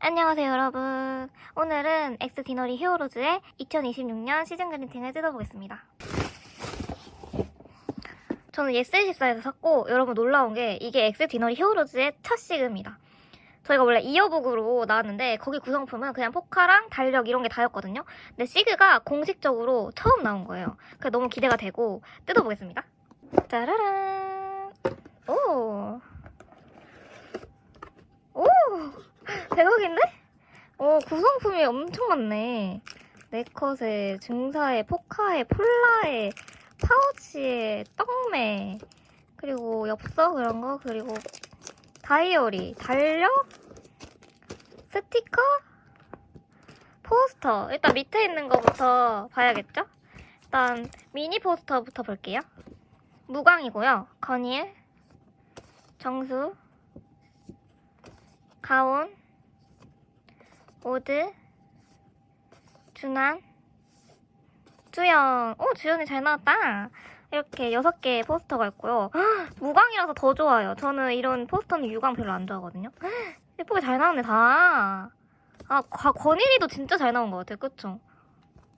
안녕하세요 여러분. 오늘은 엑스 디너리 히어로즈의 2026년 시즌 그린팅을 뜯어보겠습니다. 저는 예스24에서 샀고 여러분 놀라운 게 이게 엑스 디너리 히어로즈의 첫 시그입니다. 저희가 원래 이어북으로 나왔는데 거기 구성품은 그냥 포카랑 달력 이런 게 다였거든요. 근데 시그가 공식적으로 처음 나온 거예요. 그래서 너무 기대가 되고 뜯어보겠습니다. 짜라란! 오! 오! 대박인데? 어, 구성품이 엄청 많네. 네컷에, 증사에, 포카에, 폴라에, 파우치에, 떡메, 그리고 엽서 그런 거, 그리고 다이어리, 달력, 스티커, 포스터. 일단 밑에 있는 거부터 봐야겠죠? 일단 미니 포스터부터 볼게요. 무광이고요. 건일, 정수, 가온, 오드, 준한, 주연. 오, 주연이 잘 나왔다. 이렇게 여섯 개의 포스터가 있고요. 헉, 무광이라서 더 좋아요. 저는 이런 포스터는 유광 별로 안 좋아하거든요. 헉, 예쁘게 잘 나왔네, 다. 아, 과- 권일이도 진짜 잘 나온 것 같아요. 그쵸?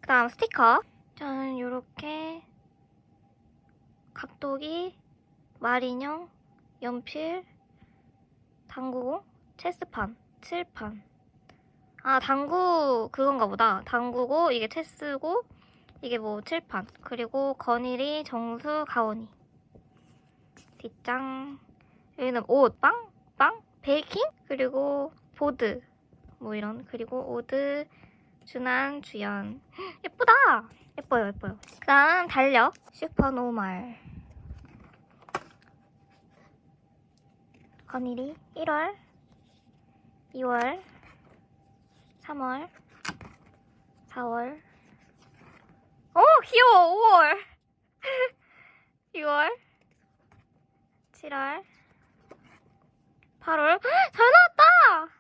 그 다음 스티커. 저는 요렇게 각도기, 말인형, 연필, 당구공, 체스판, 칠판. 아, 당구 그건가 보다. 당구고 이게 체스고 이게 뭐 칠판. 그리고 건일이, 정수, 가온이. 뒷장. 여기는 옷, 빵, 빵, 베이킹, 그리고 보드. 뭐 이런. 그리고 오드, 준한, 주연. 헉, 예쁘다. 예뻐요, 예뻐요. 그 다음 달력. 슈퍼노말. 건일이 1월 2월, 3월, 4월. 오, 귀여워, 5월. 6월, 7월, 8월. 잘 나왔다!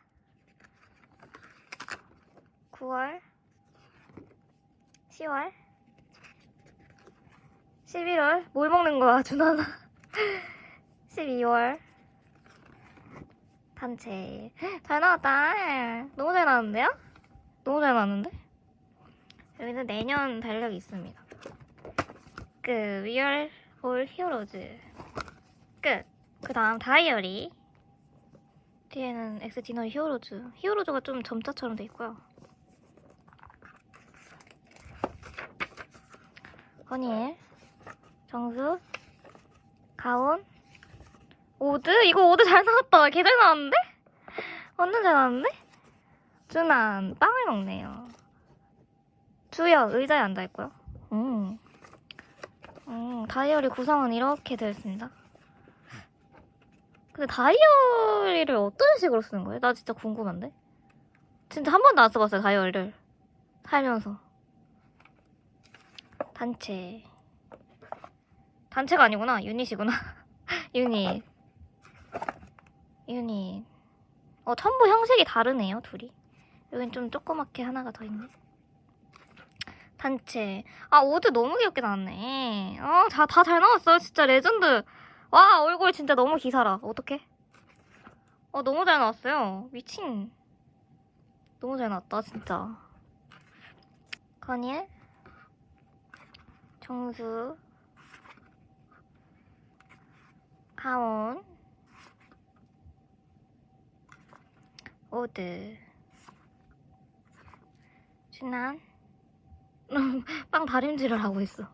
9월, 10월, 11월. 뭘 먹는 거야, 준하나? 12월. 단체. 잘 나왔다. 너무 잘 나왔는데요? 너무 잘 나왔는데? 여기는 내년 달력이 있습니다. 끝. 위얼 올 히어로즈. 끝. 그 다음 다이어리. 뒤에는 엑스 디너 히어로즈. 히어로즈가 좀 점자처럼 돼 있고요. 건일, 정수, 가온, 오드? 이거 오드 잘 나왔다. 개 잘 나왔는데? 완전 잘 나왔는데? 준한, 빵을 먹네요. 주연, 의자에 앉아 있고요. 음. 음, 다이어리 구성은 이렇게 되어 있습니다. 근데 다이어리를 어떤 식으로 쓰는 거예요? 나 진짜 궁금한데? 진짜 한 번도 안 써봤어요, 다이어리를. 살면서. 단체. 단체가 아니구나. 유닛이구나. 유닛. 유닛. 어, 첨부 형식이 다르네요, 둘이. 여긴 좀 조그맣게 하나가 더 있네. 단체. 아, 오드 너무 귀엽게 나왔네. 아, 다, 나왔어요. 진짜 레전드. 와, 얼굴 진짜 너무 기사라. 어떡해? 어, 너무 잘 나왔어요. 미친. 너무 잘 나왔다, 진짜. 건일. 정수. 가온. 오드. 준한. 빵 다림질을 하고 있어.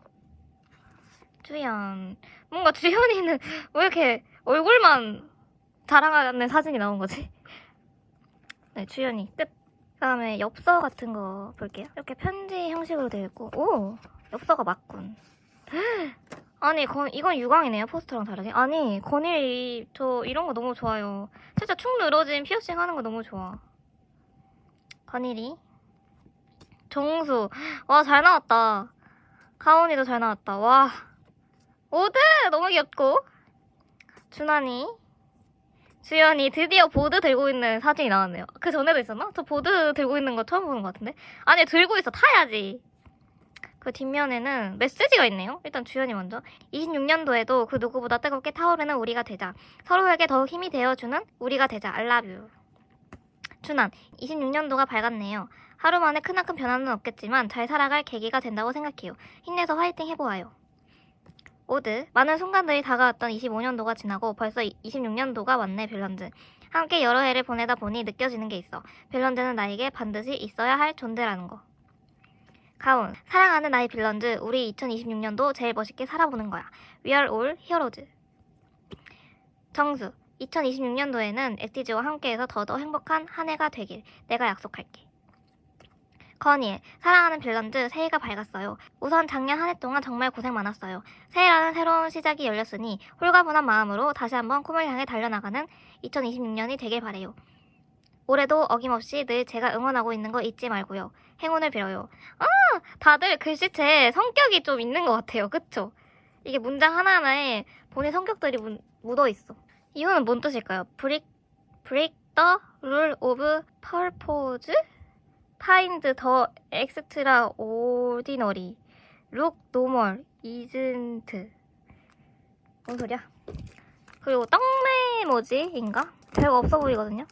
주연. 뭔가 주연이는 왜 이렇게 얼굴만 자랑하는 사진이 나온 거지? 네, 주연이 끝. 그 다음에 엽서 같은 거 볼게요. 이렇게 편지 형식으로 되어 있고, 오! 엽서가 맞군. 아니, 건, 이건 유광이네요, 포스터랑 다르게. 아니, 건일이, 저 이런 거 너무 좋아요. 살짝 축 늘어진 피어싱 하는 거 너무 좋아. 건일이. 정수. 와, 잘 나왔다. 가온이도 잘 나왔다. 와. 오드! 너무 귀엽고. 준환이. 주연이 드디어 보드 들고 있는 사진이 나왔네요. 그 전에도 있었나? 저 보드 들고 있는 거 처음 보는 것 같은데? 아니, 들고 있어. 타야지. 그 뒷면에는 메시지가 있네요. 일단 주연이 먼저. 26년도에도 그 누구보다 뜨겁게 타오르는 우리가 되자. 서로에게 더욱 힘이 되어주는 우리가 되자. You. 준한, 26년도가 밝았네요. 하루 만에 크나큰 변화는 없겠지만 잘 살아갈 계기가 된다고 생각해요. 힘내서 화이팅 해보아요. 오드, 많은 순간들이 다가왔던 25년도가 지나고 벌써 26년도가 왔네, 벨런즈. 함께 여러 해를 보내다 보니 느껴지는 게 있어. 벨런즈는 나에게 반드시 있어야 할 존재라는 거. 가운, 사랑하는 나의 빌런즈, 우리 2026년도 제일 멋있게 살아보는 거야. Are all heroes. 정수, 2026년도에는 엑티즈와 함께해서 더더 행복한 한 해가 되길 내가 약속할게. 건일, 사랑하는 빌런즈 새해가 밝았어요. 우선 작년 한 해 동안 정말 고생 많았어요. 새해라는 새로운 시작이 열렸으니 홀가분한 마음으로 다시 한번 꿈을 향해 달려나가는 2026년이 되길 바래요. 올해도 어김없이 늘 제가 응원하고 있는 거 잊지 말고요. 행운을 빌어요. 아, 다들 글씨체 성격이 좀 있는 것 같아요. 그쵸? 이게 문장 하나하나에 본인 성격들이 문- 묻어 있어. 이거는 뭔 뜻일까요? break, break the rule of purpose? find the extraordinary. look normal, isn't. 뭔 소리야? 그리고 떡메 모지인가? 별거 없어 보이거든요?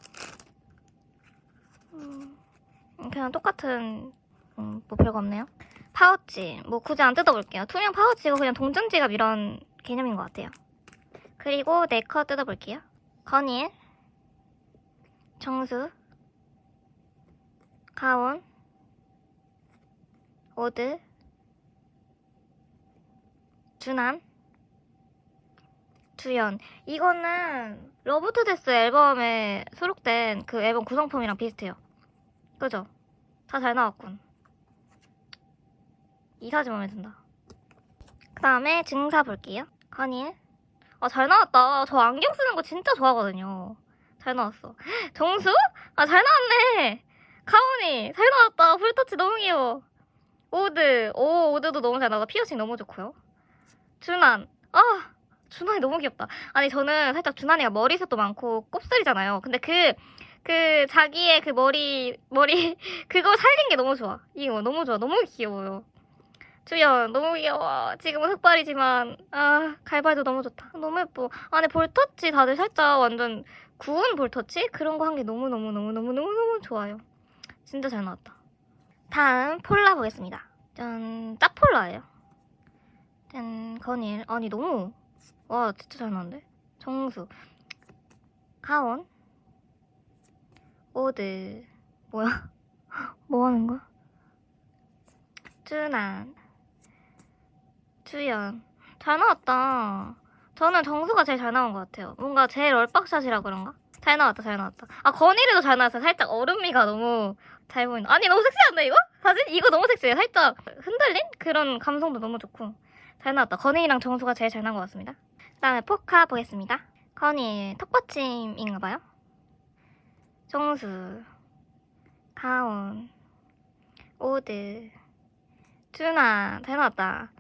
음, 그냥 똑같은, 음, 뭐 별거 없네요. 파우치. 뭐 굳이 안 뜯어볼게요. 투명 파우치고 그냥 동전 지갑 이런 개념인 것 같아요. 그리고 네커 뜯어볼게요. 건일, 정수, 가온, 오드, 준한, 주연. 이거는 러브투데스 앨범에 수록된 그 앨범 구성품이랑 비슷해요. 그죠? 다 잘 나왔군. 이 사진 마음에 든다. 그 다음에 증사 볼게요. 건일. 아, 잘 나왔다. 저 안경 쓰는 거 진짜 좋아하거든요. 잘 나왔어. 정수? 아, 잘 나왔네. 가온이. 잘 나왔다. 풀터치 너무 귀여워. 오드. 오, 오드도 너무 잘 나왔다. 피어싱 너무 좋고요. 준한. 아, 준한이 너무 귀엽다. 아니, 저는 살짝 준한이가 머리숱도 많고 곱슬이잖아요. 근데 그, 그, 자기의 그 머리, 머리, 그거 살린 게 너무 좋아. 이거 너무 좋아. 너무 귀여워요. 주연 너무 귀여워. 지금은 흑발이지만 아 갈발도 너무 좋다. 너무 예뻐. 안에 볼터치 다들 살짝 완전 구운 볼터치 그런 거 한 게 너무 너무 너무 너무 너무 너무 좋아요. 진짜 잘 나왔다. 다음 폴라 보겠습니다. 짠 짭폴라예요. 짠 건일 아니 너무 와 진짜 잘 나왔는데. 정수 가온 오드 뭐야? 뭐 하는 거야? 준한 주연 잘 나왔다. 저는 정수가 제일 잘 나온 것 같아요. 뭔가 제일 얼빡샷이라 그런가? 잘 나왔다, 잘 나왔다. 아, 건이리도 잘 나왔어요. 살짝 얼음미가 너무 잘 보인다. 아니, 너무 섹시한데, 이거? 사진? 이거 너무 섹시해. 살짝 흔들린? 그런 감성도 너무 좋고. 잘 나왔다. 건이랑 정수가 제일 잘 나온 것 같습니다. 그 다음에 포카 보겠습니다. 건이 턱받침인가봐요. 정수, 가온, 오드, 준아, 잘 나왔다.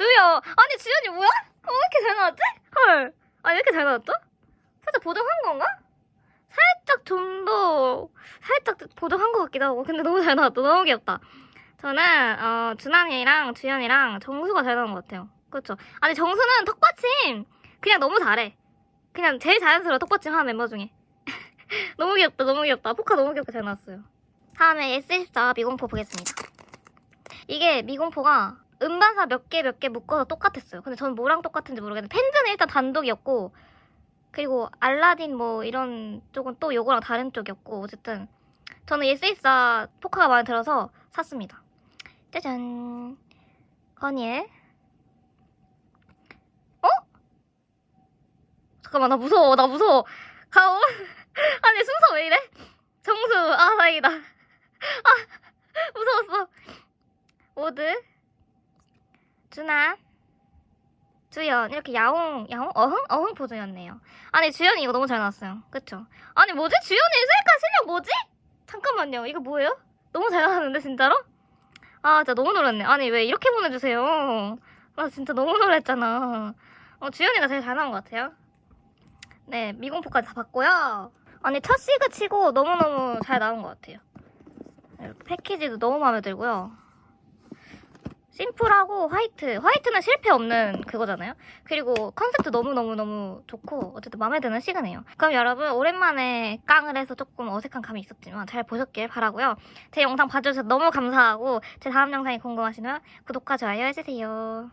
주연! 아니, 주연이 뭐야? 어, 왜 이렇게 잘 나왔지? 헐. 아니, 왜 이렇게 잘 나왔죠? 살짝 보정한 건가? 살짝 좀 더, 살짝 보정한 것 같기도 하고. 근데 너무 잘 나왔다. 너무 귀엽다. 저는, 어, 준환이랑 주연이랑 정수가 잘 나온 것 같아요. 그렇죠. 아니, 정수는 턱받침 그냥 너무 잘해. 그냥 제일 자연스러워, 턱받침 하는 멤버 중에. 너무 귀엽다, 너무 귀엽다. 포카 너무 귀엽게 잘 나왔어요. 다음에 S24 미공포 보겠습니다. 이게 미공포가 음반사 몇 개 몇 개 묶어서 똑같았어요. 근데 저는 뭐랑 똑같은지 모르겠는데 펜즈는 일단 단독이었고 그리고 알라딘 뭐 이런 쪽은 또 요거랑 다른 쪽이었고 어쨌든 저는 예스이사 포카가 마음에 들어서 샀습니다. 짜잔 건일 어? 잠깐만 나 무서워 나 무서워 가온 아니 순서 왜 이래? 정수 아 다행이다 아 무서웠어 오드 준아, 주연 이렇게 야옹 야옹 어흥 어흥 포즈였네요. 아니 주연이 이거 너무 잘 나왔어요. 그쵸? 아니 뭐지 주연이 셀카 실력 뭐지? 잠깐만요 이거 뭐예요? 너무 잘 나왔는데 진짜로? 아 진짜 너무 놀랐네. 아니 왜 이렇게 보내주세요? 나 진짜 너무 놀랐잖아. 어 주연이가 제일 잘 나온 것 같아요. 네 미공포까지 다 봤고요. 아니 첫 시그 치고 너무너무 잘 나온 것 같아요. 이렇게 패키지도 너무 마음에 들고요. 심플하고 화이트. 화이트는 실패 없는 그거잖아요. 그리고 컨셉도 너무너무너무 좋고 어쨌든 마음에 드는 시그네요. 그럼 여러분 오랜만에 깡을 해서 조금 어색한 감이 있었지만 잘 보셨길 바라고요. 제 영상 봐주셔서 너무 감사하고 제 다음 영상이 궁금하시면 구독과 좋아요 해주세요.